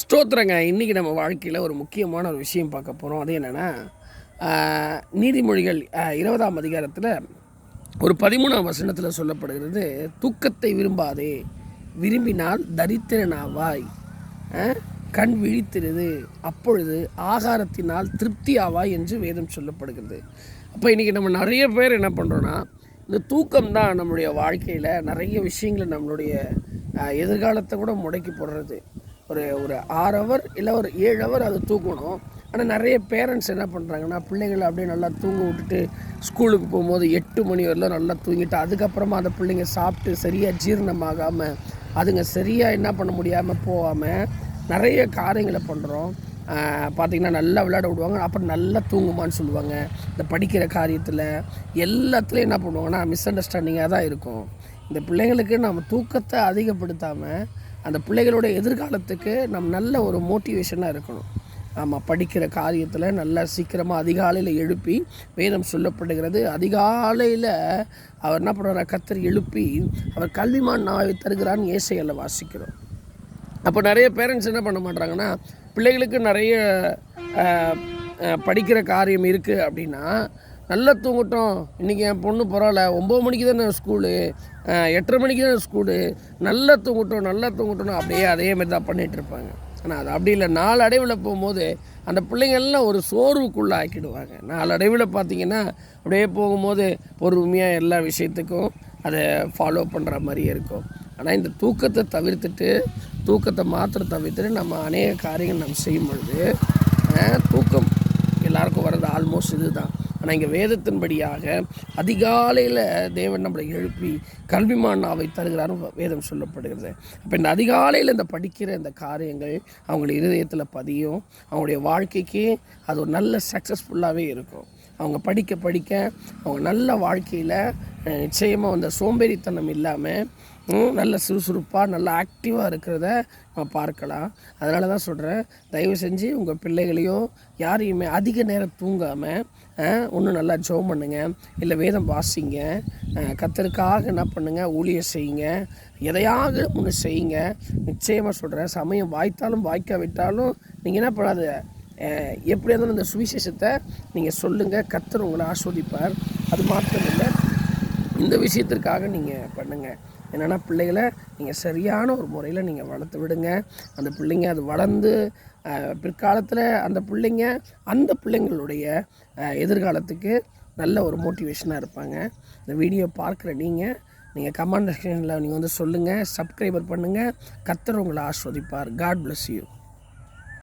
ஸ்தோத்திரங்க. இன்றைக்கி நம்ம வாழ்க்கையில் ஒரு முக்கியமான ஒரு விஷயம் பார்க்க போகிறோம் அது என்னென்னா நீதிமொழிகள் இருபதாம் அதிகாரத்தில் ஒரு பதிமூணாம் வசனத்தில் சொல்லப்படுகிறது தூக்கத்தை விரும்பாதே விரும்பினால் தரித்திரனாவாய் கண் விழித்திருது அப்பொழுது ஆகாரத்தினால் திருப்தி ஆவாய் என்று வேதம் சொல்லப்படுகிறது. அப்போ இன்றைக்கி நம்ம நிறைய பேர் என்ன பண்ணுறோன்னா இந்த தூக்கம் தான் நம்மளுடைய வாழ்க்கையில் நிறைய விஷயங்களை நம்மளுடைய எதிர்காலத்தை கூட முடக்கி போடுறது. ஒரு ஒரு ஆறு ஹவர் இல்லை ஒரு ஏழு ஹவர் அது தூக்கணும் ஆனால் நிறைய பேரண்ட்ஸ் என்ன பண்ணுறாங்கன்னா பிள்ளைங்களை அப்படியே நல்லா தூங்க விட்டுட்டு ஸ்கூலுக்கு போகும்போது எட்டு மணி வரலாம் நல்லா தூங்கிட்டு அதுக்கப்புறமா அந்த பிள்ளைங்க சாப்பிட்டு சரியாக ஜீரணமாகாமல் அதுங்க சரியாக என்ன பண்ண முடியாமல் போகாமல் நிறைய காரியங்களை பண்ணுறோம் பார்த்திங்கன்னா நல்லா விளையாட விடுவாங்க. அப்புறம் நல்லா தூங்குமான்னு சொல்லுவாங்க. இந்த படிக்கிற காரியத்தில் எல்லாத்துலேயும் என்ன பண்ணுவாங்கன்னா மிஸ் அண்டர்ஸ்டாண்டிங்காக தான் இருக்கும். இந்த பிள்ளைங்களுக்கு நம்ம தூக்கத்தை அதிகப்படுத்தாமல் அந்த பிள்ளைகளோட எதிர்காலத்துக்கு நம்ம நல்ல ஒரு மோட்டிவேஷனாக இருக்கணும். ஆமாம் படிக்கிற காரியத்தில் நல்லா சீக்கிரமாக அதிகாலையில் எழுப்பி வேதம் சொல்லப்படுகிறது. அதிகாலையில் அவர் என்ன பண்ணுறார் கத்தர் எழுப்பி அவர் கல்விமான் நாவை தருகிறான்னு ஏசையில் வாசிக்கிறோம். அப்போ நிறைய பேரண்ட்ஸ் என்ன பண்ண மாட்டாங்கன்னா பிள்ளைகளுக்கு நிறைய படிக்கிற காரியம் இருக்குது அப்படின்னா நல்லா தூங்கட்டும். இன்றைக்கி என் பொண்ணு பரவாயில்ல. ஒம்பது மணிக்கு தானே ஸ்கூலு. எட்டரை மணிக்கு தானே ஸ்கூலு. நல்லா தூங்கட்டும் நல்லா தூங்கட்டும். அப்படியே அதே மாதிரி தான் பண்ணிகிட்டு இருப்பாங்க. ஆனால் அது அப்படி இல்லை. நாளடைவில் போகும்போது அந்த பிள்ளைங்கள்லாம் ஒரு சோர்வுக்குள்ளே ஆக்கிடுவாங்க. நாளடைவில் பார்த்தீங்கன்னா அப்படியே போகும்போது பொறுமையாக எல்லா விஷயத்துக்கும் அதை ஃபாலோ பண்ணுற மாதிரியே இருக்கும். ஆனால் இந்த தூக்கத்தை தவிர்த்துட்டு தூக்கத்தை மாத்திரம் தவிர்த்துட்டு நம்ம அநேக காரியங்கள் நம்ம செய்யும் பொழுது தூக்கம் எல்லாருக்கும் வர்றது ஆல்மோஸ்ட் இது தான் ஆனால் இங்கே வேதத்தின்படியாக அதிகாலையில் தேவன் நம்மளை எழுப்பி கல்விமானாவை தருகிறாரும் வேதம் சொல்லப்படுகிறது. அப்போ இந்த அதிகாலையில் இந்த படிக்கிற இந்த காரியங்கள் அவங்களுடைய இருதயத்தில் பதியும். அவங்களுடைய வாழ்க்கைக்கு அது ஒரு நல்ல சக்ஸஸ்ஃபுல்லாகவே இருக்கும். அவங்க படிக்க படிக்க அவங்க நல்ல வாழ்க்கையில் நிச்சயமாக அந்த சோம்பேறித்தனம் இல்லாமல் நல்ல சுறுசுறுப்பாக நல்ல ஆக்டிவாக இருக்கிறத நம்ம பார்க்கலாம். அதனால தான் சொல்கிறேன் தயவு செஞ்சு உங்கள் பிள்ளைகளையோ யாரையுமே அதிக நேரம் தூங்காமல் ஒன்றும் நல்லா ஜோம் பண்ணுங்க இல்லை வேதம் வாசிங்க கத்தருக்காக என்ன பண்ணுங்கள் ஊழியம் செய்யுங்க எதையாக ஒன்று செய்யுங்க. நிச்சயமாக சொல்கிறேன் சமயம் வாய்த்தாலும் வாய்க்காவிட்டாலும் நீங்கள் என்ன பண்ணாத எப்படியா எப்படி இருந்தாலும் இந்த சுவிசேஷத்தை நீங்கள் சொல்லுங்கள் கத்தர் உங்களை ஆஸ்வதிப்பார். அது மாத்திரம் இல்லை இந்த விஷயத்திற்காக நீங்கள் பண்ணுங்கள் என்னென்னா பிள்ளைகளை நீங்கள் சரியான ஒரு முறையில் நீங்கள் வளர்த்து விடுங்க. அந்த பிள்ளைங்க அது வளர்ந்து பிற்காலத்தில் அந்த பிள்ளைங்க அந்த பிள்ளைங்களுடைய எதிர்காலத்துக்கு நல்ல ஒரு மோட்டிவேஷனாக இருப்பாங்க. இந்த வீடியோ பார்க்குற நீங்கள் நீங்கள் கமெண்ட் செக்ஷனில் நீங்கள் வந்து சொல்லுங்கள் சப்ஸ்கிரைபர் பண்ணுங்கள் கத்தர் உங்களை ஆஸ்வதிப்பார். God bless you.